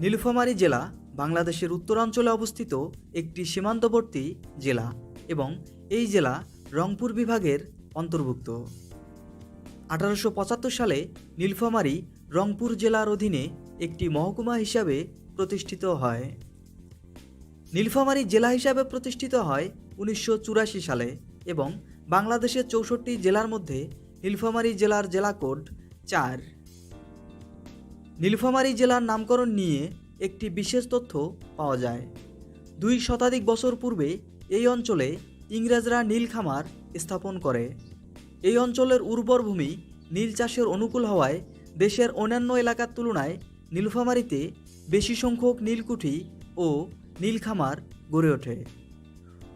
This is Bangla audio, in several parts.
নীলফামারী জেলা বাংলাদেশের উত্তরাঞ্চলে অবস্থিত একটি সীমান্তবর্তী জেলা এবং এই জেলা রংপুর বিভাগের অন্তর্ভুক্ত। আঠারোশো পঁচাত্তর সালে নীলফামারী রংপুর জেলার অধীনে একটি মহকুমা হিসাবে প্রতিষ্ঠিত হয়। নীলফামারী জেলা হিসাবে প্রতিষ্ঠিত হয় উনিশশো চুরাশি সালে এবং বাংলাদেশের চৌষট্টি জেলার মধ্যে নীলফামারী জেলার জেলা কোড চার। নীলফামারী জেলার নামকরণ নিয়ে একটি বিশেষ তথ্য পাওয়া যায়। দুই শতাধিক বছর পূর্বে এই অঞ্চলে ইংরেজরা নীল খামার স্থাপন করে। এই অঞ্চলের উর্বর ভূমি নীল চাষের অনুকূল হওয়ায় দেশের অন্যান্য এলাকার তুলনায় নীলফামারীতে বেশি সংখ্যক নীলকুঠি ও নীল খামার গড়ে ওঠে।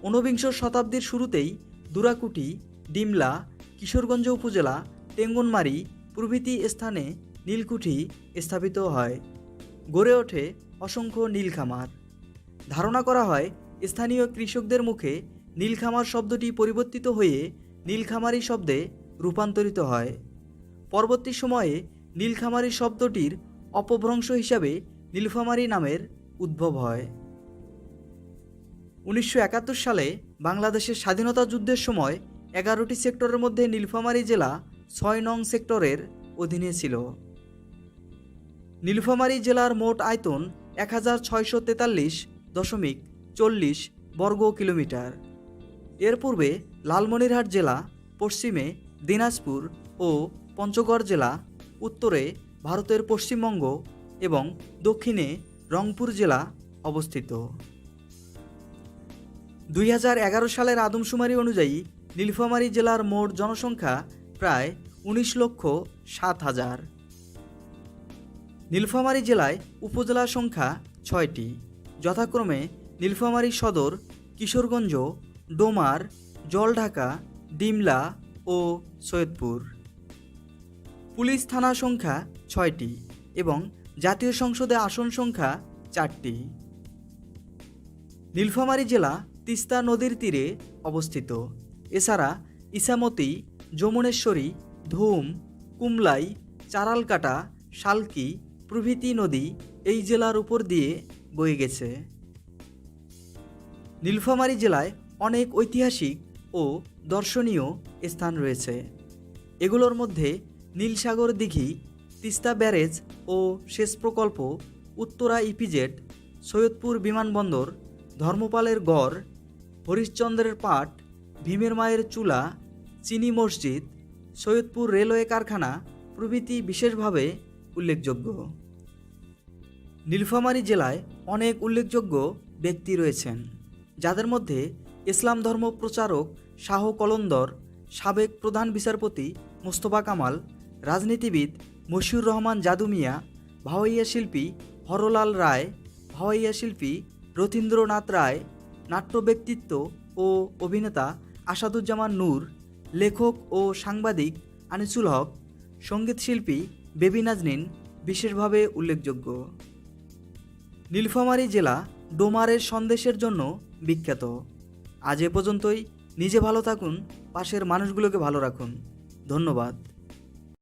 ঊনবিংশ শতাব্দীর শুরুতেই দুরাকুটি, ডিমলা, কিশোরগঞ্জ উপজেলা, টেঙ্গনমারি প্রভৃতি স্থানে নীলকুঠি স্থাপিত হয়। গড়ে ওঠে অসংখ্য নীলখামার। ধারণা করা হয়, স্থানীয় কৃষকদের মুখে নীলখামার শব্দটি পরিবর্তিত হয়ে নীলখামারি শব্দে রূপান্তরিত হয়। পরবর্তী সময়ে নীলখামারি শব্দটির অপভ্রংশ হিসাবে নীলফামারী নামের উদ্ভব হয়। উনিশশো একাত্তর সালে বাংলাদেশের স্বাধীনতা যুদ্ধের সময় এগারোটি সেক্টরের মধ্যে নীলফামারী জেলা ছয় নং সেক্টরের অধীনে ছিল। নীলফামারী জেলার মোট আয়তন এক হাজার ছয়শো তেতাল্লিশ দশমিক চল্লিশ বর্গ কিলোমিটার। এর পূর্বে লালমনিরহাট জেলা, পশ্চিমে দিনাজপুর ও পঞ্চগড় জেলা, উত্তরে ভারতের পশ্চিমবঙ্গ এবং দক্ষিণে রংপুর জেলা অবস্থিত। দুই হাজার এগারো সালের আদমশুমারি অনুযায়ী নীলফামারী জেলার মোট জনসংখ্যা প্রায় উনিশ লক্ষ সাত হাজার। নীলফামারী জেলায় উপজেলা সংখ্যা ছয়টি। যথাক্রমে নীলফামারী সদর, কিশোরগঞ্জ, ডোমার, জলঢাকা, ডিমলা ও সৈয়দপুর। পুলিশ থানা সংখ্যা ছয়টি এবং জাতীয় সংসদে আসন সংখ্যা চারটি। নীলফামারী জেলা তিস্তা নদীর তীরে অবস্থিত। এছাড়া ইসামতি যমুনেশ্বরী, ধুম, কুমলাই, চারালকাটা, শালকি প্রভৃতি নদী এই জেলার উপর দিয়ে বয়ে গেছে। নীলফামারী জেলায় অনেক ঐতিহাসিক ও দর্শনীয় স্থান রয়েছে। এগুলোর মধ্যে নীলসাগর দিঘি, তিস্তা ব্যারেজ ও সেচ প্রকল্প, উত্তরা ইপিজেট সৈয়দপুর বিমানবন্দর, ধর্মপালের গড়, হরিশ্চন্দ্রের পাট, ভীমের মায়ের চুলা, চিনি মসজিদ, সৈয়দপুর রেলওয়ে কারখানা প্রভৃতি বিশেষভাবে উল্লেখযোগ্য। নীলফামারী জেলায় অনেক উল্লেখযোগ্য ব্যক্তি রয়েছেন, যাদের মধ্যে ইসলাম ধর্ম প্রচারক শাহ কলন্দর, সাবেক প্রধান বিচারপতি মোস্তফা কামাল, রাজনীতিবিদ মশিউর রহমান জাদু মিয়া, ভাওয়াইয়া শিল্পী হরলাল রায়, ভাওয়াইয়া শিল্পী রথীন্দ্রনাথ রায়, নাট্য ব্যক্তিত্ব ও অভিনেতা আসাদুজ্জামান নূর, লেখক ও সাংবাদিক আনিসুল হক সঙ্গীতশিল্পী বেবি নাজনীন বিশেষভাবে উল্লেখযোগ্য। নীলফামারী জেলা ডোমারের সন্দেশের জন্য বিখ্যাত। আজ এ পর্যন্তই। নিজে ভালো থাকুন, পাশের মানুষগুলোকে ভালো রাখুন। ধন্যবাদ।